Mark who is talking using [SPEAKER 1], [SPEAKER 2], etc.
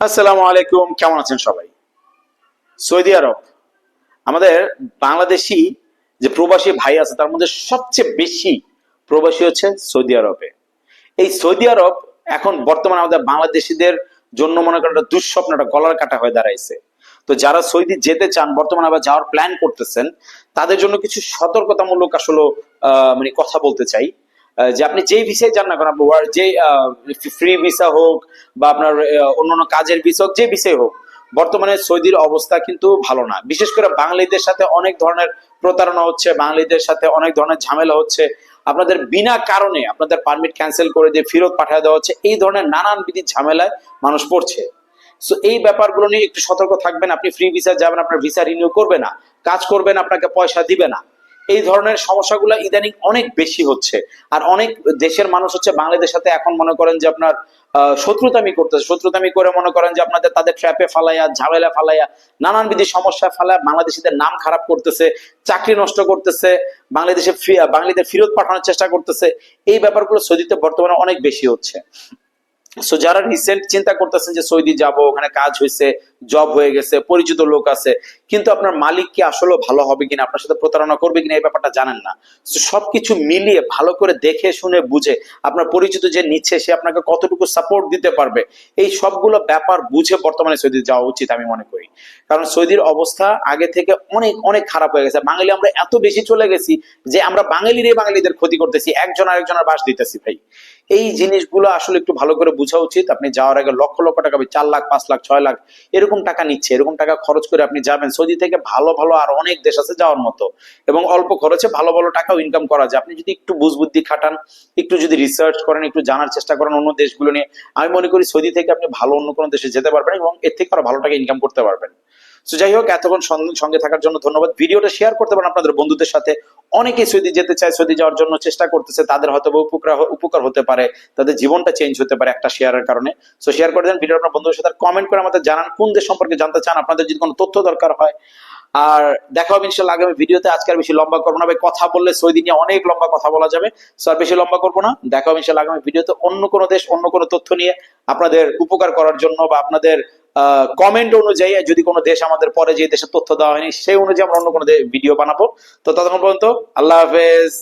[SPEAKER 1] আসসালামু আলাইকুম, কেমন আছেন সবাই? সৌদি আরব, আমাদের বাংলাদেশি যে প্রবাসী ভাই আছে, তার মধ্যে সবচেয়ে বেশি প্রবাসী হচ্ছে সৌদি আরবে। এই সৌদি আরব এখন বর্তমানে আমাদের বাংলাদেশিদের জন্য মনে করেন একটা দুঃস্বপ্ন, একটা গলার কাটা হয়ে দাঁড়াইছে। তো যারা সৌদি যেতে চান, বর্তমানে আবার যাওয়ার প্ল্যান করতেছেন, তাদের জন্য কিছু সতর্কতামূলক আসলে মানে কথা বলতে চাই। যে আপনি যেই ভিসায় যান না কেন আপনি ওয়ার- যে ফ্রি ভিসা হোক বা আপনার আহ, অন্যান্য কাজের ভিসা হোক যে ভিসাই হোক বর্তমানে সৌদির অবস্থা কিন্তু ভালো না। বিশেষ করে বাঙালিদের সাথে অনেক ধরনের প্রতারণা হচ্ছে বাঙালিদের সাথে অনেক ধরনের ঝামেলা হচ্ছে। আপনাদের বিনা কারণে আপনাদের পারমিট ক্যান্সেল করে দিয়ে ফেরত পাঠিয়ে দেওয়া হচ্ছে। এই ধরনের নানান বিধি ঝামেলায় মানুষ পড়ছে। সো এই ব্যাপারগুলো নিয়ে একটু সতর্ক থাকবেন। আপনি ফ্রি ভিসা যাবেন আপনার ভিসা রিনিউ করবে না কাজ করবেন আপনাকে পয়সা দিবে না। এই ধরনের সমস্যাগুলো ইদানিং অনেক বেশি হচ্ছে। আর অনেক দেশের মানুষ হচ্ছে বাংলাদেশের সাথে এখন মনে করেন যে আপনার শত্রুতামি করতেছে। শত্রুতামি করে মনে করেন যে আপনাদের, তাদের ট্র্যাপে ফালাইয়া, ঝামেলা ফালাইয়া নানান বিধি সমস্যা ফালায় বাংলাদেশিদের নাম খারাপ করতেছে, চাকরি নষ্ট করতেছে, বাংলাদেশে বাঙালিদের ফেরত পাঠানোর চেষ্টা করতেছে। এই ব্যাপারগুলো সৌদিতে বর্তমানে অনেক বেশি হচ্ছে। সো যারা রিসেন্ট চিন্তা করতেছেন যে সৌদি যাব, ওখানে কাজ হয়েছে জব হয়ে গেছে, পরিচিত লোক আছে কিন্তু আপনার মালিক কি আসলে ভালো হবে কিনা, আপনার সাথে প্রতারণা করবে কিনা, এই ব্যাপারটা জানেন না। সবকিছু মিলিয়ে, ভালো করে দেখে, শুনে, বুঝে, আপনার পরিচিত যে নিচ্ছে, সে আপনাকে কতটুকু সাপোর্ট দিতে পারবে, এই সবগুলো ব্যাপার বুঝে বর্তমানে সৌদি যাওয়া উচিত আমি মনে করি। কারণ সৌদির অবস্থা আগে থেকে অনেক অনেক খারাপ হয়ে গেছে। বাঙালি আমরা এত বেশি চলে গেছি যে আমরা বাঙালিরই বাঙালিদের ক্ষতি করতেছি, একজন আরেকজনের বাস দিতেছি ভাই। এই জিনিসগুলো আসলে একটু ভালো করে বোঝা উচিত। আপনি যাওয়ার আগে লক্ষ লক্ষ টাকা চার লাখ, পাঁচ লাখ, ছয় লাখ, এরকম টাকা নিচ্ছে, এরকম টাকা খরচ করে আপনি যাবেন সৌদি থেকে ভালো ভালো আর অনেক দেশ আছে যাওয়ার মতো। এবং অল্প খরচে ভালো ভালো টাকাও ইনকাম করা যায়। আপনি যদি একটু বুঝবুদ্ধি খাটান, একটু যদি রিসার্চ করেন, একটু জানার চেষ্টা করেন অন্য দেশগুলো নিয়ে, আমি মনে করি সৌদি থেকে আপনি ভালো অন্য কোনো দেশে যেতে পারবেন এবং এর থেকে আরও ভালো টাকা ইনকাম করতে পারবেন। তো যাই হোক, এতক্ষণ সঙ্গে- থাকার জন্য ধন্যবাদ। ভিডিওটা শেয়ার করতে পারেন আপনাদের বন্ধুদের সাথে। অনেকেই সৌদি যেতে চায়, সৌদি যাওয়ার জন্য চেষ্টা করতেছে, তাদের হয়তো উপকার উপকার হতে পারে। তাদের জীবনটা চেঞ্জ হতে পারে একটা শেয়ারের কারণে। সো শেয়ার করে দেন ভিডিও আপনার বন্ধুদের সাথে কমেন্ট করে আমাদের জানান কোন দেশ সম্পর্কে জানতে চান। আপনাদের যদি কোনো তথ্য দরকার হয়। আর দেখা হবে ইনশাল্লাহ আগামী ভিডিওতে। আজকে আর বেশি লম্বা করব না ভাই। কথা বললে সৌদি নিয়ে অনেক লম্বা কথা বলা যাবে। সো আর বেশি লম্বা করব না। দেখা হবে ইনশাল্লাহ আগামী ভিডিওতে অন্য কোনো দেশ, অন্য কোনো তথ্য নিয়ে আপনাদের উপকার করার জন্য বা আপনাদের কমেন্ট অনুযায়ী যদি কোনো দেশ আমাদের পরে যে দেশের তথ্য দেওয়া হয়নি, সেই অনুযায়ী আমরা অন্য কোনো ভিডিও বানাবো। তো ততক্ষণ পর্যন্ত আল্লাহ হাফেজ।